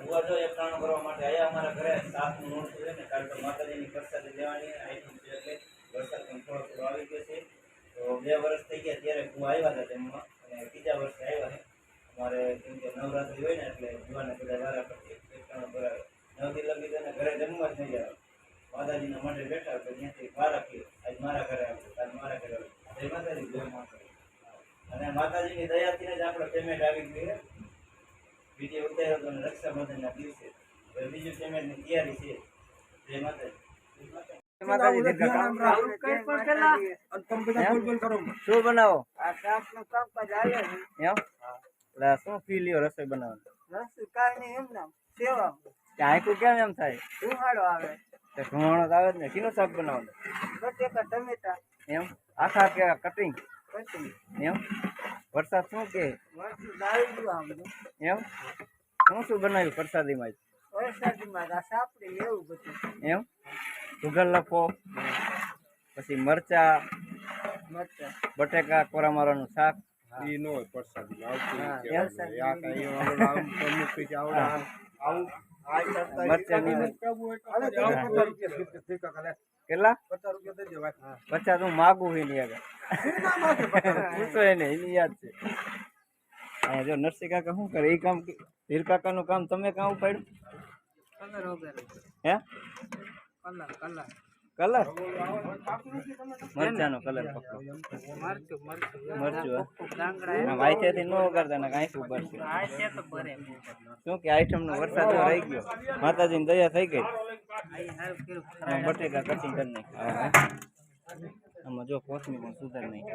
ભુવા જો એક પ્રાણ કરવા માટે આયા અમારા ઘરે, સાતનું મોડું છે ને કારણ કે માતાજીની પ્રસાદી લેવાની આઈટમ છે એટલે વરસાદ પણ થોડો થોડો આવી ગયો છે. તો બે વર્ષ થઈ ગયા ત્યારે ભુવા આવ્યા હતા જમવા અને ત્રીજા વર્ષે આવ્યા છે. અમારે કેમ કે નવરાત્રી હોય ને એટલે ભુવાને બધા વારા પરથી એક ટાણું ભરાવે નવથી લગી તેને ઘરે જમવા જ નહીં આવે માતાજીના માટે બેઠા તો ત્યાંથી વારા રાખી આજ મારા ઘરે આવ્યો કાલ મારા ઘરે આવ્યો માતાજી, જય માતા અને માતાજીની દયાથી જ આપણે પેમેન્ટ આવી ગયું વીડિયો ઉતાર્યો હતો રક્ષાબંધનના દિવસે. બીજું પેમેન્ટની તૈયારી છે. જય માતાજી. માતાજી શું બનાવો? લ્યો રસોઈ બનાવવાનું? કેમ એમ થાય? ધુમાડો આવે. તો ધુમાડો આવે ને. શીનું શાક બનાવવાનું. ટમેટા. એમ? આખા કેવા કટિંગ એમ વરસાદ શું કે. એમ શું શું બનાવ્યું પ્રસાદીમાં વરસાદમાં એવું બધું એમ સુગર લખો પછી મરચા મરચાં બટેકા કોરા મારવાનું શાક ઈ નો હોય પ્રસાદી. કેટલા. પચાસ હું માગું હોય ને આગળ પૂછો એને એની યાદ છે. હા જો નરસિંહ કાકા શું કરે એ કામ ધીર કાકાનું કામ તમે કામ ઉપાડ્યું? કલર હે? Colour colour. કલર? મરચાનો કલર પકડો. મરચું મરચું. ન વગાડતા ને કાંઈ ઉપર છે આ છે તો ભરે. શું કે આઈટમ નો વરસાદ રહી ગયો? માતાજીની દયા થઈ ગઈ? બટેકા કટિંગ કરી નાખ્યા. આમાં જો કોથમી પણ સુધાર નહીં